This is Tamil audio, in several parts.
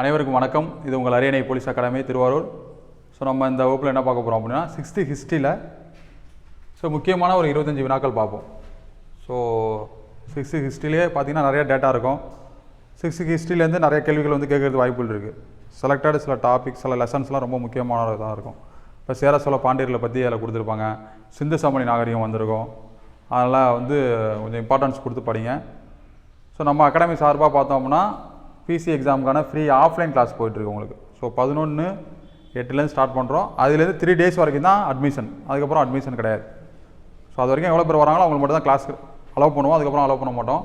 அனைவருக்கும் வணக்கம். இது உங்கள் அரியணை போலீஸ் அகாடமி திருவாரூர். ஸோ நம்ம இந்த வகுப்பில் என்ன பார்க்க போகிறோம் அப்படின்னா சிக்ஸ்த்து ஹிஸ்ட்ரியில் ஸோ முக்கியமான ஒரு இருபத்தஞ்சி வினாக்கள் பார்ப்போம். ஸோ சிக்ஸ்த்து ஹிஸ்ட்ரியிலே பார்த்தீங்கன்னா நிறைய டேட்டா இருக்கும். சிக்ஸ்த்து ஹிஸ்ட்ரியிலேருந்து நிறைய கேள்விகள் வந்து கேட்குறது வாய்ப்புகள் இருக்குது செலக்டட் சில டாபிக் சில லெசன்ஸ்லாம் ரொம்ப முக்கியமானதாக இருக்கும். இப்போ சேர சோழ பாண்டியர்களை பற்றி அதில் கொடுத்துருப்பாங்க. சிந்து சமணி நாகரிகம் வந்திருக்கும். அதெல்லாம் வந்து கொஞ்சம் இம்பார்ட்டன்ஸ் கொடுத்து படிங்க. ஸோ நம்ம அகாடமி சார்பாக பார்த்தோம்னா பிசி எக்ஸாமுக்கான ஃப்ரீ ஆஃப்லைன் கிளாஸ் போயிட்டுருக்கு உங்களுக்கு. ஸோ பதினொன்று எட்டுலேருந்து ஸ்டார்ட் பண்ணுறோம் அதுலேருந்து த்ரீ டேஸ் வரைக்கும் தான் அட்மிஷன் அதுக்கப்புறம் அட்மிஷன் கிடையாது. ஸோ அது வரைக்கும் எவ்வளோ பேர் வராங்களோ அவங்களுக்கு மட்டும் தான் கிளாஸ் அலோவ் பண்ணுவோம். அதுக்கப்புறம் அலோவ் பண்ண மாட்டோம்.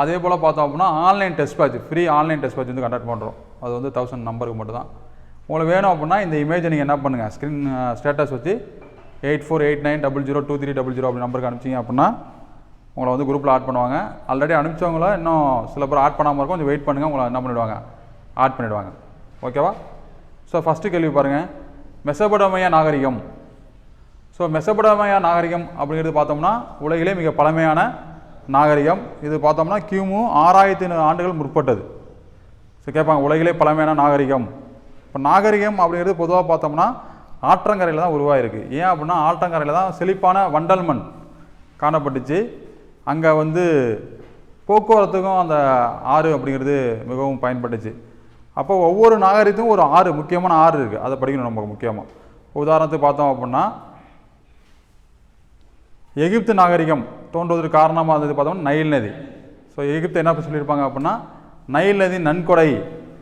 அதே போல் பார்த்தோம் அப்படின்னா online test batch free online test batch வந்து கண்டக்ட் பண்ணுறோம் அது வந்து தௌசண்ட் நம்பருக்கு மட்டும் தான் உங்களுக்கு வேணும் அப்படின்னா இந்த இமேஜை நீங்கள் என்ன பண்ணுங்கள் ஸ்க்ரீன் ஸ்டேட்டஸ் வச்சு eight four eight nine double zero two three double zero அப்படி நம்பருக்கு அனுப்பிச்சிங்க அப்படின்னா உங்களை வந்து குரூப்பில் ஆட் பண்ணுவாங்க. ஆல்ரெடி அனுப்பிச்சவங்கள இன்னும் சில பேர் ஆட் பண்ணாமல் இருக்கும். கொஞ்சம் வெயிட் பண்ணுங்கள் உங்களை என்ன பண்ணிவிடுவாங்க ஆட் பண்ணிவிடுவாங்க ஓகேவா ஸோ ஃபஸ்ட்டு கேள்வி பாருங்கள் மெசபடமையா நாகரிகம். ஸோ மெசபடமையா நாகரிகம் அப்படிங்கிறது பார்த்தோம்னா உலகிலே மிக பழமையான நாகரிகம். இது பார்த்தோம்னா கிமு ஆறாயிரத்தி ஐநூறு ஆண்டுகள் முற்பட்டது. ஸோ கேட்பாங்க உலகிலே பழமையான நாகரிகம். இப்போ நாகரிகம் அப்படிங்கிறது பொதுவாக பார்த்தோம்னா ஆற்றங்கரையில் தான் உருவாயிருக்கு. ஏன் அப்படின்னா ஆற்றங்கரையில் தான் செழிப்பான வண்டல் மண் காணப்பட்டுச்சு. அங்கே வந்து போக்குவரத்துக்கும் அந்த ஆறு அப்படிங்கிறது மிகவும் பயன்பட்டுச்சு. அப்போ ஒவ்வொரு நாகரிகத்துக்கும் ஒரு ஆறு முக்கியமான ஆறு இருக்குது அதை படிக்கணும் நமக்கு முக்கியமாக உதாரணத்துக்கு பார்த்தோம் அப்படின்னா எகிப்து நாகரிகம் தோன்றுவதற்கு காரணமாக இருந்தது பார்த்தோம்னா நைல் நதி. ஸோ எகிப்து என்ன சொல்லியிருப்பாங்க அப்படின்னா நைல் நதி நன்கொடை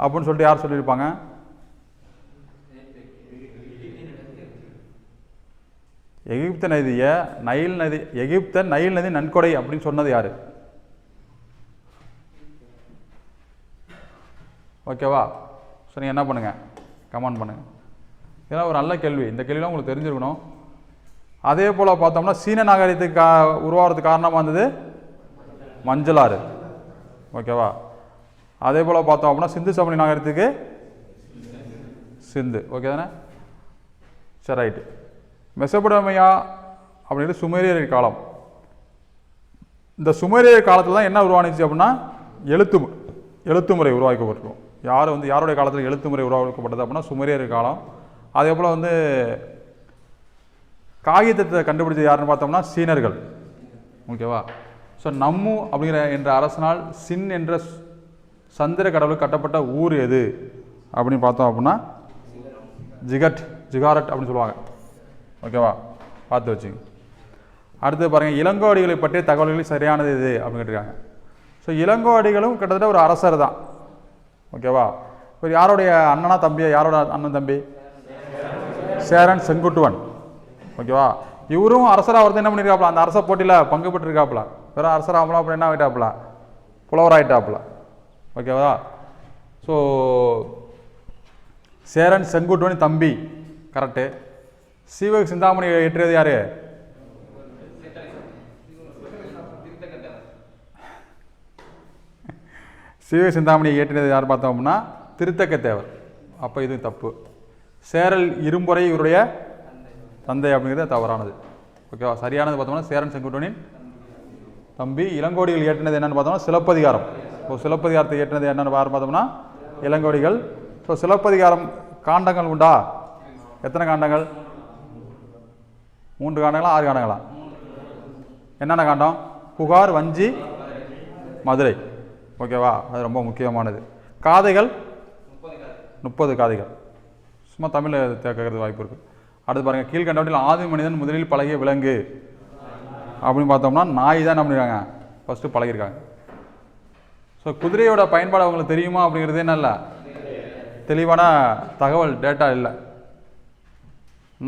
அப்படின்னு சொல்லிட்டு யார் சொல்லியிருப்பாங்க? எகிப்து நதியை நைல் நதி எகிப்த நைல் நதி நன்கொடை அப்படின்னு சொன்னது யார்? ஓகேவா ஸோ நீங்கள் என்ன பண்ணுங்கள் கமெண்ட் பண்ணுங்கள் இதெல்லாம் ஒரு நல்ல கேள்வி. இந்த கேள்விலாம் உங்களுக்கு தெரிஞ்சிருக்கணும். அதே போல் பார்த்தோம்னா சீன நாகரிகத்துக்கு கா உருவாகிறதுக்கு காரணமாக இருந்தது மஞ்சளாறு. ஓகேவா அதே போல் பார்த்தோம் அப்படின்னா சிந்து சமணி நாகரிகத்துக்கு சிந்து. ஓகே தானே? சரி ரைட்டு மெசபடமையா அப்படின்றது சுமேரியர் காலம். இந்த சுமேரியர் காலத்தில் தான் என்ன உருவானுச்சு அப்படின்னா எழுத்து எழுத்து முறை உருவாக்கப்பட்டிருக்கும். யார் வந்து யாருடைய காலத்தில் எழுத்து முறை உருவாக்கப்பட்டது அப்படின்னா சுமேரியர் காலம். அதே போல் வந்து காகிதத்தை கண்டுபிடிச்சது யாருன்னு பார்த்தோம்னா சீனர்கள். ஓகேவா? ஸோ நம்மு அப்படிங்கிற என்ற அரசனால் சின் என்ற சந்திர கடவுளுக்கு கட்டப்பட்ட ஊர் எது? அப்படின்னு பார்த்தோம் அப்படின்னா ஜிகட் ஜிகாரட் அப்படின்னு சொல்லுவாங்க. ஓகேவா பார்த்து வச்சுங்க. அடுத்து பாருங்கள் இளங்கோடிகளை பற்றிய தகவல்கள் சரியானது இது அப்படின்னு கேட்டிருக்காங்க. ஸோ இளங்கோடிகளும் கிட்டத்தட்ட ஒரு அரசர் தான். ஓகேவா இப்போ யாருடைய அண்ணனா தம்பியா? யாரோட அண்ணன் தம்பி? சேரன் செங்குட்டுவன். ஓகேவா இவரும் அரசராக ஒருத்தர் என்ன பண்ணியிருக்காப்புல அந்த அரச போட்டியில் பங்கு பெற்றிருக்காப்புல. வெறும் அரசராகலாம் அப்புறம் என்ன ஆகிட்டாப்புல புலவராகிட்டாப்புல ஓகேவா ஸோ சேரன் செங்குட்டுவன் தம்பி. கரெக்டு சீவக சிந்தாமணி ஏற்றியது யாரு? சீவக சிந்தாமணியை ஏற்றினது யார் பார்த்தோம் அப்படின்னா திருத்தக்க தேவர் அப்போ இது தப்பு. சேரல் இரும்புறை இவருடைய தந்தை அப்படிங்கிறது தவறானது. ஓகேவா? சரியானது பார்த்தோம்னா சேரன் செங்குட்டனின் தம்பி. இளங்கோடிகள் ஏற்றினது என்னென்னு பார்த்தோம்னா சிலப்பதிகாரம். இப்போ சிலப்பதிகாரத்தை ஏற்றினது என்னென்னு பாரு பார்த்தோம்னா இளங்கோடிகள். ஸோ சிலப்பதிகாரம் காண்டங்கள் உண்டா? எத்தனை காண்டங்கள்? மூன்று காண்டங்களா? ஆறு காண்டங்களா? என்னென்ன காண்டம்? புகார் வஞ்சி மதுரை. ஓகேவா? அது ரொம்ப முக்கியமானது. காதைகள்? முப்பது காதைகள். சும்மா தமிழில் கேட்கறது வாய்ப்பு இருக்குது அடுத்து பாருங்கள் கீழ்கண்டவற்றில் ஆதி மனிதன் முதலில் பழகிய விலங்கு. அப்படின்னு பார்த்தோம்னா நாய் தான் என்ன பண்ணிருக்காங்க? ஃபஸ்ட்டு பழகிருக்காங்க ஸோ குதிரையோட பயன்பாடு அவங்களுக்கு தெரியுமா அப்படிங்கிறது என்ன இல்லை? தெளிவான தகவல் டேட்டா இல்லை.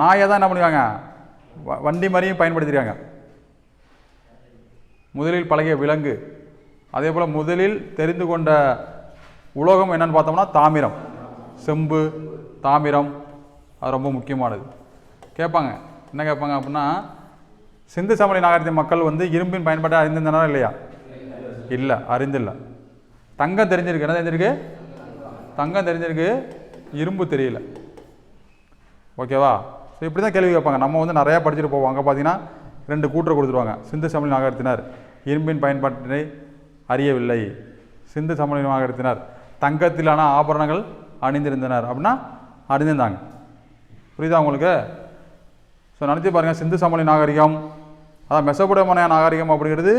நாயை தான் என்ன பண்ணுவாங்க வண்டி மாதிரியும் பயன்படுத்திருக்காங்க. முதலில் பழகிய விலங்கு. அதே போல் முதலில் தெரிந்து கொண்ட உலோகம் என்னன்னு பார்த்தோம்னா தாமிரம். செம்பு தாமிரம் அது ரொம்ப முக்கியமானது. கேட்பாங்க. என்ன கேட்பாங்க அப்படின்னா சிந்து சமணி நாகரிகத்தின் மக்கள் வந்து இரும்பின் பயன்பாட்டை அறிந்திருந்தனா இல்லையா? இல்லை அறிந்தில்லை. தங்கம் தெரிஞ்சிருக்கு. என்ன தெரிஞ்சிருக்கு? தங்கம் தெரிஞ்சிருக்கு. இரும்பு தெரியல. ஓகேவா? ஸோ இப்படி தான் கேள்வி கேட்பாங்க. நம்ம வந்து நிறையா படிச்சுட்டு போவோம். அங்கே பார்த்தீங்கன்னா ரெண்டு கூற்று கொடுத்துருவாங்க. சிந்து சமணி நாகரத்தினர் இரும்பின் பயன்பாட்டினை அறியவில்லை. சிந்து சமணி நாகரத்தினர் தங்கத்திலான ஆபரணங்கள் அணிந்திருந்தனர் அப்படின்னா அணிந்திருந்தாங்க புரியுதா உங்களுக்கு? ஸோ நினச்சி பாருங்கள் சிந்து சமணி நாகரிகம் அதான் மெசபுடமனிய நாகரிகம் அப்படிங்கிறது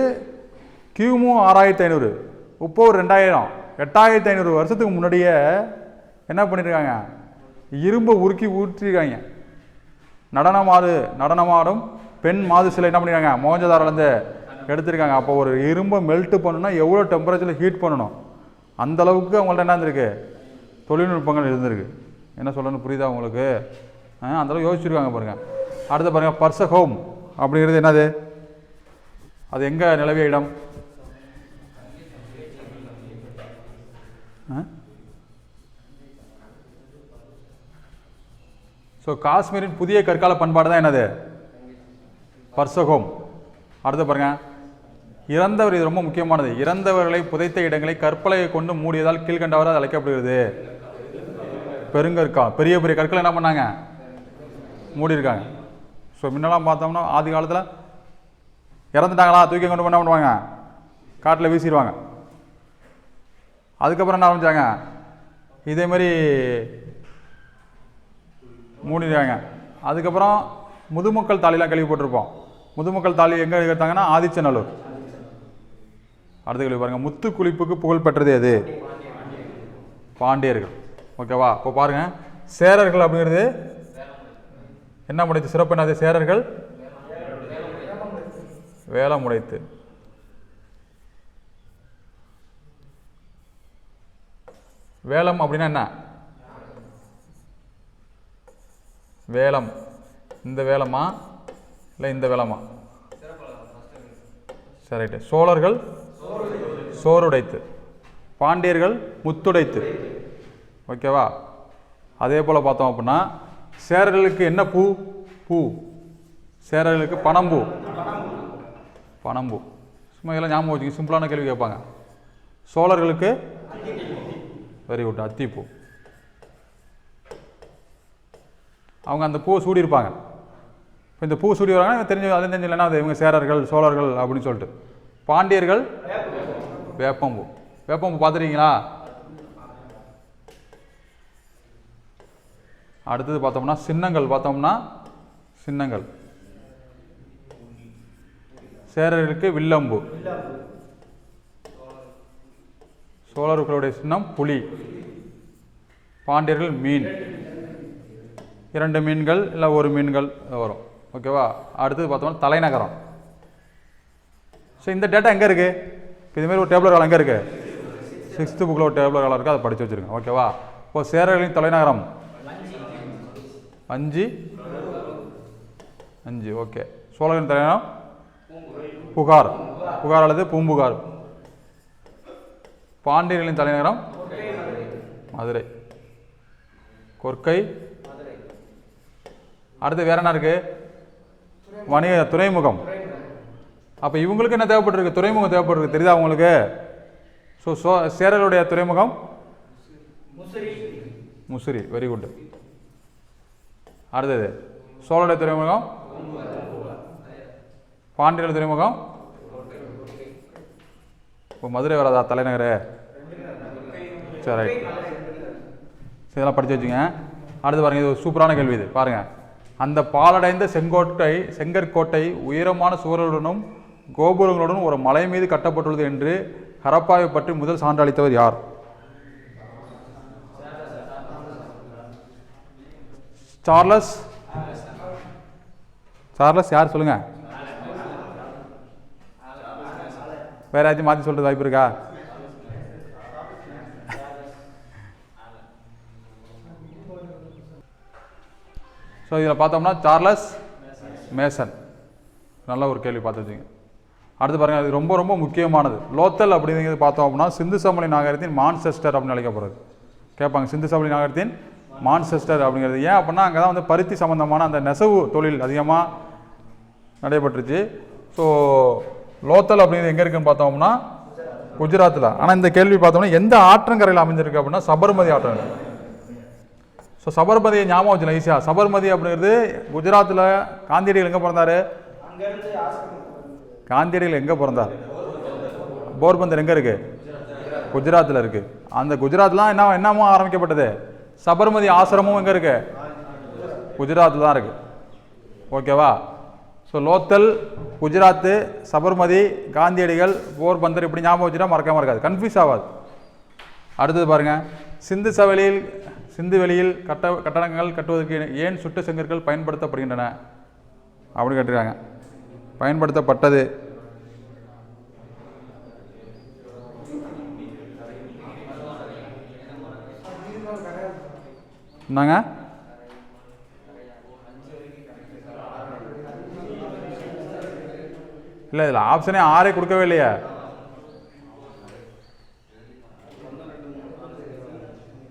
கியூமு ஆறாயிரத்தி ஐநூறு இப்போ ஒரு ரெண்டாயிரம் எட்டாயிரத்தி ஐநூறு வருஷத்துக்கு முன்னாடியே என்ன பண்ணியிருக்காங்க இரும்பை உருக்கி ஊற்றிருக்காங்க. நடனமாடு நடனமாடும் பெண் மாது சிலை என்ன பண்ணிருக்காங்க? மோஞ்சதாரிலேருந்து எடுத்திருக்காங்க. அப்போ ஒரு இரும்பை மெல்ட்டு பண்ணணும்னா எவ்வளோ டெம்பரேச்சரில் ஹீட் பண்ணணும்? அந்த அளவுக்கு அவங்கள்ட்ட என்ன இருந்திருக்கு? தொழில்நுட்பங்கள் இருந்திருக்கு. என்ன சொல்லணும்னு புரியுதா உங்களுக்கு? ஆ, யோசிச்சுருக்காங்க பாருங்கள் யோசிச்சிருக்காங்க அடுத்து பாருங்கள் பர்ச ஹோம் அப்படிங்கிறது என்னது? அது எங்கே நிலவிய இடம்? ஆ? ஸோ காஷ்மீரின் புதிய கற்கால பண்பாடு தான் என்னது? பர்சகோம். அடுத்து பாருங்க. இறந்தவர் இது ரொம்ப முக்கியமானது. இறந்தவர்களை புதைத்த இடங்களை கற்பலையை கொண்டு மூடியதால் கீழ்கண்டவர் அது அழைக்கப்படுகிறது. பெருங்கற்கா பெரிய பெரிய கற்களை என்ன பண்ணாங்க? மூடியிருக்காங்க. ஸோ முன்னெல்லாம் பார்த்தோம்னா ஆதி காலத்தில் இறந்துட்டாங்களா? தூக்கி கொண்டு என்ன பண்ணுவாங்க? காட்டில் வீசிடுவாங்க. அதுக்கப்புறம் என்ன ஆரம்பிச்சாங்க? இதே மாதிரி அதுக்கப்புறம் முதுமக்கள் தாலிலாம் போட்டிருப்போம். முதுமக்கள் தாலி எங்கே எடுத்தாங்கன்னா ஆதிச்சநல்லூர். அடுத்த கேள்வி பாருங்கள் முத்து குளிப்புக்கு புகழ் பெற்றது எது? பாண்டியர்கள். ஓகேவா இப்போ பாருங்க. சேரர்கள் அப்படிங்கிறது என்ன முடைத்து? சிறப்பு என்னது? சேரர்கள்? வேலம் உடைத்து வேலம் அப்படின்னா என்ன? வேலம் இந்த வேலமா இல்லை இந்த வேலமா சரி ரைட்டு சோழர்கள் சோறுடைத்து பாண்டியர்கள் முத்துடைத்து. ஓகேவா? அதே போல் பார்த்தோம் அப்படின்னா சேரர்களுக்கு என்ன பூ? பூ. சேரர்களுக்கு பனம்பூ பனம்பூ சும்மா இதெல்லாம் ஞாபகம் வச்சுக்கோங்க. சிம்பிளான கேள்வி கேட்பாங்க. சோழர்களுக்கு? வெரி குட் அத்திப்பூ. அவங்க அந்த பூவை சூடியிருப்பாங்க. இப்போ இந்த பூ சூடி வராங்கன்னா தெரிஞ்சு அது தெரிஞ்சு அது இவங்க சேரர்கள் சோழர்கள் அப்படின்னு சொல்லிட்டு. பாண்டியர்கள் வேப்பம்பூ. வேப்பம்பூ பார்த்துருக்கீங்களா? அடுத்தது பார்த்தோம்னா சின்னங்கள். பார்த்தோம்னா சின்னங்கள். சேரர்களுக்கு வில்லம்பு. சோழர்களுடைய சின்னம் புலி. பாண்டியர்கள் மீன். இரண்டு மீன்கள் இல்லை ஒரு மீன்கள் வரும். ஓகேவா அடுத்தது பார்த்தோம்னா தலைநகரம். ஸோ இந்த டேட்டா எங்கே இருக்குது இப்போ இதுமாரி ஒரு டேபிள் காலம் எங்கே இருக்குது சிக்ஸ்த்து புக்கில் ஒரு டேபிளர் காலம் இருக்குது அதை படித்து வச்சுருங்க. ஓகேவா இப்போ சேரர்களின் தலைநகரம். அஞ்சு. அஞ்சு ஓகே சோழர்களின் தலைநகரம்? புகார். புகார் அல்லது பூம்புகார். பாண்டியர்களின் தலைநகரம்? மதுரை. கொர்க்கை. அடுத்து வேற என்ன இருக்கு? வணிக துறைமுகம். அப்போ இவங்களுக்கு என்ன தேவைப்பட்டிருக்கு? துறைமுகம் தேவைப்பட்டிருக்கு. தெரியுதா உங்களுக்கு? ஸோ சோ சேரலுடைய துறைமுகம்? முசிறி. வெரி குட் அடுத்தது சோழருடைய துறைமுகம்? பாண்டியர் துறைமுகம்? இப்போ மதுரை வராதா? தலைநகர்? சரி ரைட் இதெல்லாம் படித்து வச்சுங்க அடுத்து பாருங்கள் இது ஒரு சூப்பரான கேள்வி இது. பாருங்கள் அந்த பாலடைந்த செங்கோட்டை செங்கற்கோட்டை உயரமான சுவர்களுடனும் கோபுரங்களுடனும் ஒரு மலை மீது கட்டப்பட்டுள்ளது என்று ஹரப்பாவை பற்றி முதல் சான்றளித்தவர் யார்? சார்லஸ்? சார்லஸ் யார் சொல்லுங்க? வேற ஏதாச்சும் மாற்றி சொல்கிறது வாய்ப்பு இருக்கா? ஸோ இதில் பார்த்தோம்னா சார்லஸ் மேசன் நல்ல ஒரு கேள்வி பார்த்து வச்சுங்க அடுத்து பாருங்கள் அது ரொம்ப ரொம்ப முக்கியமானது. லோத்தல் அப்படிங்கிறது பார்த்தோம் அப்படின்னா சிந்து சமவெளி நாகரத்தின் மான்செஸ்டர் அப்படின்னு அழைக்கப்படுறது. கேட்பாங்க சிந்து சமவெளி நாகரிகத்தின் மான்செஸ்டர் அப்படிங்கிறது. ஏன் அப்படின்னா அங்கே தான் வந்து பருத்தி சம்மந்தமான அந்த நெசவு தொழில் அதிகமாக நடைபெற்றுச்சு. ஸோ லோத்தல் அப்படிங்கிறது எங்கே இருக்குன்னு பார்த்தோம்னா குஜராத்தில் ஆனால் இந்த கேள்வி பார்த்தோம்னா எந்த ஆற்றங்கரையில் அமைஞ்சிருக்கு அப்படின்னா சபர்மதி ஆற்றங்கரை. ஸோ சபர்மதியை ஞாபகம் வச்சுக்கலாம் ஈஸியாக சபர்மதி அப்படிங்கிறது குஜராத்தில் காந்தியடிகள் எங்கே பிறந்தாரு? காந்தியடிகள் எங்கே பிறந்தார்? போர்பந்தர் எங்கே இருக்குது குஜராத்தில் இருக்குது அந்த குஜராத்லாம் என்ன என்னமோ ஆரம்பிக்கப்பட்டது? சபர்மதி ஆசிரமும் எங்கே இருக்கு? குஜராத்தில் தான் இருக்குது ஓகேவா ஸோ லோத்தல் குஜராத்து சபர்மதி காந்தியடிகள் போர்பந்தர் இப்படி ஞாபகம் வச்சுட்டா மறக்காம இருக்காது கன்ஃபியூஸ் ஆகாது. அடுத்தது பாருங்கள் சிந்து சவெளியில் சிந்து வெளியில் கட்ட கட்டடங்கள் கட்டுவதற்கு ஏன் சுட்டு செங்கற்கள் பயன்படுத்தப்படுகின்றன? அப்படின்னு கேட்டிருக்காங்க. பயன்படுத்தப்பட்டது. என்னங்க? இல்லை இதில் ஆப்ஷனே ஆறே கொடுக்கவே இல்லையா.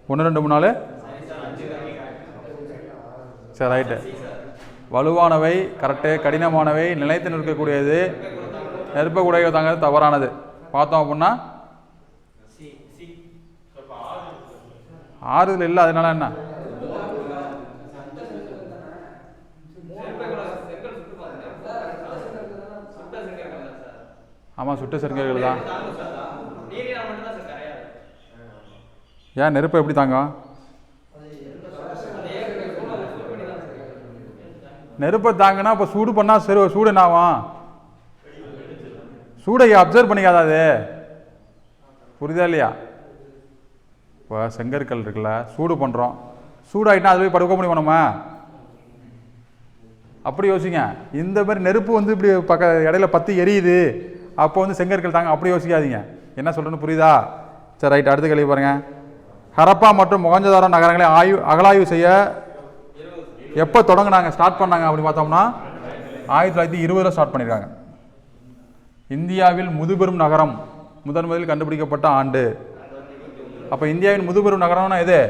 ஒன்று ரெண்டு மூணு நாலு. சரி ரைட்டு வலுவானவை கரெக்டு கடினமானவை நிலைத்து நிற்கக்கூடியது. நெருப்பக்கூடியவை தாங்கிறது தவறானது. பார்த்தோம் அப்படின்னா ஆறுதல் இல்லை அதனால என்ன? ஆமாம் சுட்டு செருக்கைகள் தான். ஏன் நெருப்பு எப்படி தாங்க நெருப்பை தாங்கினா இப்போ சூடு பண்ணால் சரி சூடு என்ன ஆகும் சூடை அப்சர்வ் பண்ணிக்காதா அது. புரியுதா இல்லையா? இப்போ செங்கற்கல் இருக்குல்ல சூடு பண்ணுறோம் சூடாயிட்டா அது போய் படுக்க முடியுமா நம்ம அப்படி யோசிங்க. இந்த மாதிரி நெருப்பு வந்து இப்படி பக்க இடையில பற்றி எரியுது. அப்போ வந்து செங்கற்கள் தாங்க அப்படி யோசிக்காதீங்க. என்ன சொல்கிறேன்னு புரியுதா? சரி ரைட் அடுத்த கேள்வி பாருங்கள் ஹரப்பா மற்றும் முகஞ்சதாரம் நகரங்களை ஆய்வு அகலாய்வு செய்ய எப்போ தொடங்கினாங்க? ஸ்டார்ட் பண்ணாங்க அப்படின்னு பார்த்தோம்னா ஆயிரத்தி தொள்ளாயிரத்தி இருபதில் ஸ்டார்ட் பண்ணியிருக்காங்க இந்தியாவில் முதுபெரும் நகரம் முதன் முதலில் கண்டுபிடிக்கப்பட்ட ஆண்டு. அப்போ இந்தியாவின் முதுபெரும் நகரம்னா எது?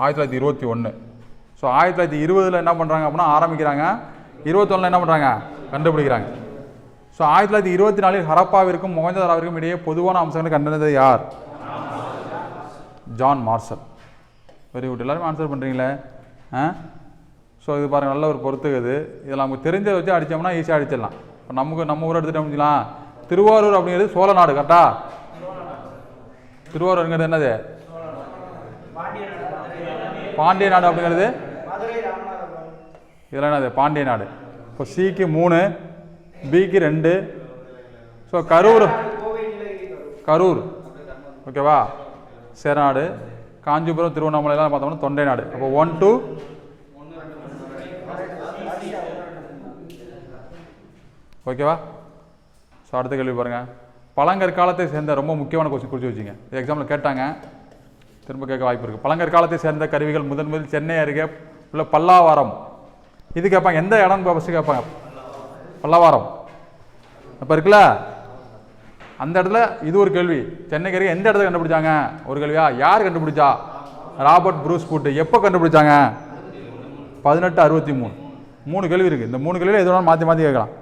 ஆயிரத்தி தொள்ளாயிரத்தி இருபத்தி ஒன்று ஸோ ஆயிரத்தி தொள்ளாயிரத்தி இருபதில் என்ன பண்ணுறாங்க அப்படின்னா ஆரம்பிக்கிறாங்க. இருபத்தொன்னில் என்ன பண்ணுறாங்க கண்டுபிடிக்கிறாங்க. ஸோ ஆயிரத்தி தொள்ளாயிரத்தி இருபத்தி நாலில் ஹரப்பாவிற்கும் மொகஞ்சதாராவிற்கும் இடையே பொதுவான அம்சங்களை கண்டறிந்தது யார்? John Marshall. வெரி குட் எல்லாருமே ஆன்சர் பண்ணுறீங்களே ஆ? ஸோ இது பாருங்கள் நல்ல ஒரு பொறுத்து இது. இதில் நமக்கு தெரிஞ்சதை வச்சு அடித்தோம்னா ஈஸியாக அடிச்சிடலாம். இப்போ நமக்கு நம்ம ஊரை எடுத்துகிட்டே முடிக்கலாம் திருவாரூர் அப்படிங்கிறது சோழ நாடு கரெக்டா திருவாரூருங்கிறது என்னது? பாண்டிய நாடு அப்படிங்கிறது? இதெல்லாம் என்னது? பாண்டிய நாடு. இப்போ சிக்கு மூணு பிக்கு ரெண்டு. ஸோ கரூர். கரூர். ஓகேவா சேரநாடு. காஞ்சிபுரம் திருவண்ணாமலைலாம் பார்த்தோம்னா தொண்டை நாடு. அப்போ ஒன் டூ ஓகேவா ஸோ அடுத்த கேள்வி பாருங்கள் பழங்கற்காலத்தை சேர்ந்த ரொம்ப முக்கியமான கொஸ்டின் குறித்து வச்சுங்க. இது எக்ஸாம்பிள் கேட்டாங்க. திரும்ப கேட்க வாய்ப்பு இருக்குது பழங்கற்காலத்தை சேர்ந்த கருவிகள் முதன் முதல் சென்னை அருகே உள்ள பல்லாவாரம். இது கேட்பாங்க. எந்த இடம் ஃபஸ்ட்டு கேட்பாங்க? பல்லாவாரம். இப்போ இருக்குல்ல? அந்த இடத்துல இது ஒரு கேள்வி. சென்னைக்கு எந்த இடத்துல கண்டுபிடிச்சாங்க? ஒரு கேள்வியா? யார் கண்டுபிடிச்சா? ராபர்ட் ப்ரூஸ் பூட்டு எப்போ கண்டுபிடிச்சாங்க? பதினெட்டு அறுபத்தி மூணு. மூணு கேள்வி இருக்குது இந்த மூணு கேள்வியில் எதுவும் மாற்றி மாற்றி கேட்கலாம்.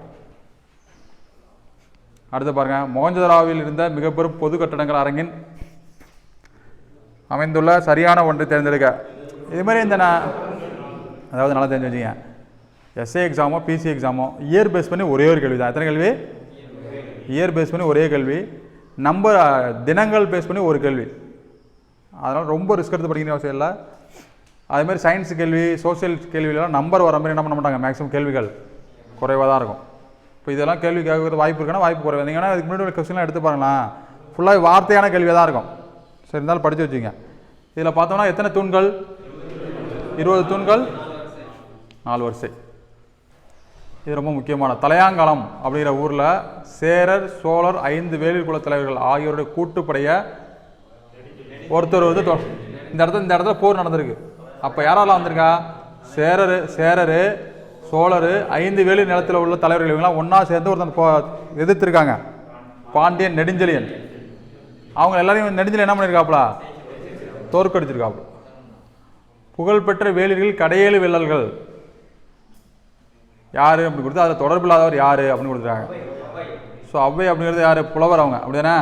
அடுத்து பாருங்கள் மொகஞ்சதாராவில் இருந்த மிகப்பெரும் பொது கட்டடங்கள் அரங்கின் அமைந்துள்ள சரியான ஒன்றை தேர்ந்தெடுக்க. இதுமாதிரி இந்த நான் அதாவது நல்லா தெரிஞ்சு வச்சுங்க எஸ்ஏ எக்ஸாமோ பிசி எக்ஸாமோ இயர் பேஸ் பண்ணி ஒரே ஒரு கேள்வி தான் எத்தனை கேள்வி? இயர் பேஸ் பண்ணி ஒரே கேள்வி நம்பர் தினங்கள் பேஸ் பண்ணி ஒரு கேள்வி அதனால் ரொம்ப ரிஸ்க் எடுத்து படிக்கிற அவசியம் இல்லை. அதேமாதிரி சயின்ஸ் கேள்வி சோஷியல் கேள்விலாம் நம்பர் வர மாதிரி என்ன பண்ண மாட்டாங்க? மேக்ஸிமம் கேள்விகள் குறைவாக தான் இருக்கும். இப்போ இதெல்லாம் கேள்வி கேட்கறது வாய்ப்பு இருக்குன்னா வாய்ப்பு குறைவு. நீங்கள் இதுக்கு முன்னாடி ஒரு கொஸ்டின்லாம் எடுத்து பாருங்களேன். ஃபுல்லாக வார்த்தையான கேள்வியாக தான் இருக்கும். சரி இருந்தாலும் படித்து வச்சுங்க இதில் பார்த்தோம்னா எத்தனை தூண்கள்? இருபது தூண்கள்? நாலு வரிசை. இது ரொம்ப முக்கியமான. தலையாங்காலம் அப்படிங்கிற ஊரில் சேரர் சோழர் ஐந்து வேலில் குல தலைவர்கள் ஆகியோருடைய கூட்டுப்படையை ஒருத்தர் வந்து இந்த இடத்துல இந்த இடத்துல போர் நடந்திருக்கு. அப்போ யாரெல்லாம் வந்திருக்கா? சேரர் சேரர் சோழர் ஐந்து வேலி நிலத்தில் உள்ள தலைவர்கள் இவங்களாம் ஒன்றா சேர்ந்து ஒருத்தன் போ எதிர்த்திருக்காங்க. பாண்டியன் நெடுஞ்செழியன். அவங்க எல்லாரையும் நெடுஞ்செழியன் என்ன பண்ணியிருக்காப்புல தோற்கடிச்சிருக்காப்புல. புகழ்பெற்ற வேலிர்கள் கடையேழு வில்லல்கள் யார் அப்படி கொடுத்து அதில் தொடர்பு இல்லாதவர் யார் அப்படின்னு கொடுத்துருக்காங்க ஸோ அவ்வை அப்படிங்கிறது யார்? புலவர் அவங்க. அப்படிதானே?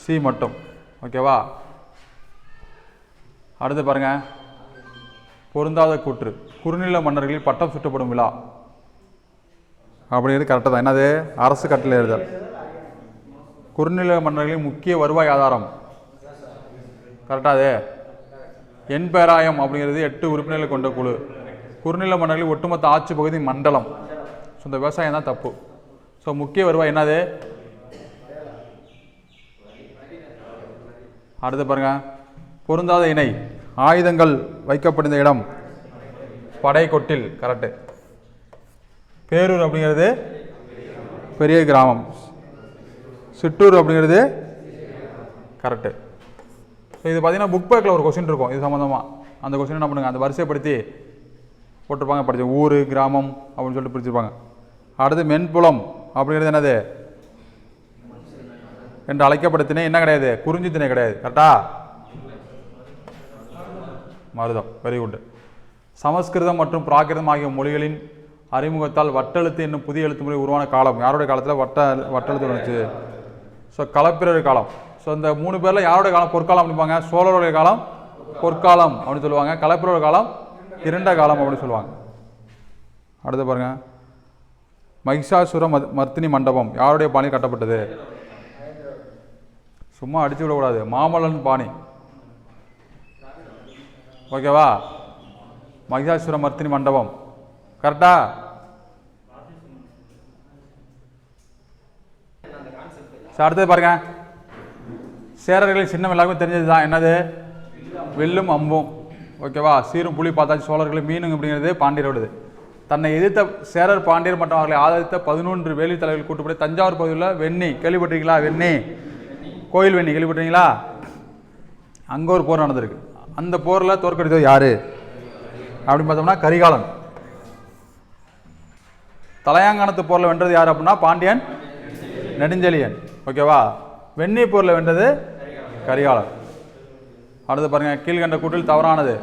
சி மட்டும். ஓகேவா அடுத்து பாருங்கள் பொருந்தாத கூற்று. குறுநில மன்னர்களில் பட்டம் சுட்டப்படும் விழா. அப்படிங்கிறது கரெக்டாக தான். என்னது? அரசு கட்டளை எழுதல். குறுநில மன்னர்களின் முக்கிய வருவாய் ஆதாரம். கரெக்டாக அது? எண் பேராயம் அப்படிங்கிறது எட்டு உறுப்பினர்களை கொண்ட குழு. குறுநில மண்டலில் ஒட்டுமொத்த ஆட்சி பகுதி மண்டலம். ஸோ இந்த விவசாயம் தான் தப்பு. ஸோ முக்கிய வருவாய் என்னது? அடுத்து பாருங்க. பொருந்தாத இணை. ஆயுதங்கள் வைக்கப்பட்டிருந்த இடம். படை கொட்டில் கரெக்டு பேரூர் அப்படிங்கிறது பெரிய கிராமம். சிற்றூர் அப்படிங்கிறது கரெக்டு இது பார்த்தீங்கன்னா புக் பேக்கில் ஒரு கொஸ்டின் இருக்கும். இது சம்மந்தமாக அந்த கொஸ்டின் என்ன பண்ணுங்கள் அந்த வரிசைப்படுத்தி போட்டிருப்பாங்க. படிச்ச ஊர் கிராமம் அப்படின்னு சொல்லிட்டு பிரிச்சிருப்பாங்க. அடுத்து மென்புலம் அப்படிங்கிறது என்னது? என்று அழைக்கப்படுத்தினே என்ன கிடையாது? குறிஞ்சி திணை கிடையாது கரெக்டா மருதம். வெரி குட் சமஸ்கிருதம் மற்றும் பிராகிருதம் ஆகிய மொழிகளின் அறிமுகத்தால் வட்டெழுத்து என்னும் புதிய எழுத்து முறை உருவான காலம். யாருடைய காலத்தில்? வட்ட வட்டெழுத்து வந்துச்சு. ஸோ கலப்பிரர் காலம். ஸோ இந்த மூணு பேரில் யாருடைய காலம்? பொற்காலம் அப்படிம்பாங்க. சோழருடைய காலம் பொற்காலம் அப்படின்னு சொல்லுவாங்க. கலப்பரோட காலம் இரண்ட காலம் அப்படின்னு சொல்லுவாங்க. அடுத்து பாருங்கள் மகிஷாசுர மத் மர்த்தினி மண்டபம். யாருடைய பாணி கட்டப்பட்டது? சும்மா அடித்து விடக்கூடாது. மாமல்லன் பாணி. ஓகேவா? மகிஷாசுர மர்த்தினி மண்டபம். கரெக்டா? அடுத்தது பாருங்கள் சேரர்களின் சின்னம் எல்லாருக்கும் தெரிஞ்சது தான் என்னது? வில்லும் அம்பும். ஓகேவா? சீரும் புலி பார்த்தாச்சு சோழர்கள் மீனும் அப்படிங்கிறது பாண்டியரோடது தன்னை எதிர்த்த சேரர் பாண்டியர் மற்றும் அவர்களை ஆதரித்த பதினொன்று வேலி தலைவர்கள் கூட்டுப்படி தஞ்சாவூர் பகுதியில் வெண்ணி கேள்விப்பட்டிருக்கீங்களா? வெண்ணி. கோயில் வெண்ணி கேள்விப்பட்டீங்களா அங்கே ஒரு போர் நடந்திருக்கு. அந்த போரில் தோற்கடித்தது யார்? அப்படின்னு பார்த்தோம்னா கரிகாலன். தலையாங்கானத்து போரில் வென்றது யார் அப்படின்னா பாண்டியன் நெடுஞ்செழியன். ஓகேவா? வெண்ணி போரில் வென்றது கரிகாலர். அடுத்து பாருங்க கீழ்கண்ட கூற்றில் தவறானது.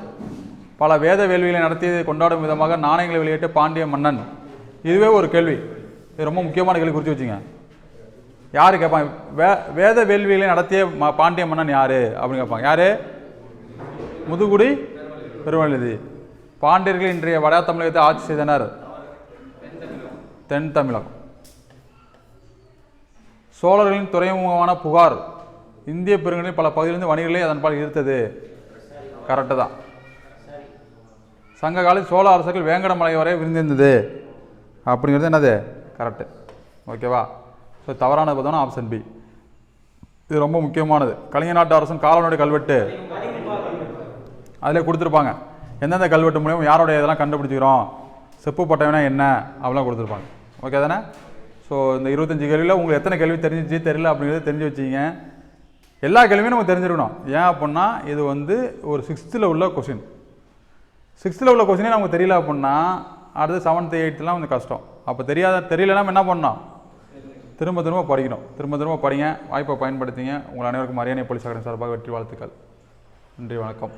பல வேத வேள்விகளை நடத்தியதை கொண்டாடும் விதமாக நாணயங்களை வெளியிட்டு பாண்டிய மன்னன். இதுவே ஒரு கேள்வி. இது ரொம்ப முக்கியமான கேள்வி குறித்து வச்சுங்க. யார் கேட்பாங்க வே வேத வேள்விகளை நடத்திய ம பாண்டிய மன்னன் யார்? அப்படின்னு கேட்பாங்க யார்? முதுகுடி பெருமநிதி பாண்டியர்கள் இன்றைய வட தமிழகத்தை ஆட்சி செய்தனர். தென் தமிழகம். சோழர்களின் துறைமுகமான புகார். இந்திய பெருங்கடலில் பல பகுதியிலிருந்து வணிகர்களை அதன்பால் ஈர்த்தது. கரெக்டு தான். சங்க காலத்தில் சோழ அரசர்கள் வேங்கடமலை வரை விருந்திருந்தது. அப்படிங்கிறது என்னது? கரெக்டு ஓகேவா ஸோ தவறானது பார்த்தோம்னா ஆப்ஷன் பி இது ரொம்ப முக்கியமானது. கலிங்க நாட்டு அரசன் காலனுடைய கல்வெட்டு. அதிலே கொடுத்துருப்பாங்க. எந்தெந்த கல்வெட்டு மூலியம் யாருடைய இதெல்லாம் கண்டுபிடிச்சிக்கிறோம்? செப்பு பட்டவனா என்ன? அப்படிலாம் கொடுத்துருப்பாங்க. ஓகே தானே? ஸோ இந்த இருபத்தஞ்சி கேள்வியில் உங்களுக்கு எத்தனை கேள்வி தெரிஞ்சிச்சு தெரியல அப்படிங்கிறத தெரிஞ்சு வச்சிங்க எல்லா கேள்வியும் நமக்கு தெரிஞ்சிருக்கணும். ஏன் அப்படின்னா இது வந்து ஒரு சிக்ஸ்த்தில் உள்ள கொஷின் சிக்ஸ்த்தில் உள்ள கொஷினே நமக்கு தெரியல அப்படின்னா அடுத்து செவன்த்து எயித்துலாம் கொஞ்சம் கஷ்டம். அப்போ தெரியாத தெரியலனா நம்ம என்ன பண்ணோம் திரும்ப திரும்ப படிக்கணும். திரும்ப திரும்ப படிங்க. வாய்ப்பை பயன்படுத்திங்க. உங்கள் அனைவருக்கும் மரியாதை போலீஸ் அகாடமி சார்பாக வெற்றி வாழ்த்துக்கள். நன்றி வணக்கம்.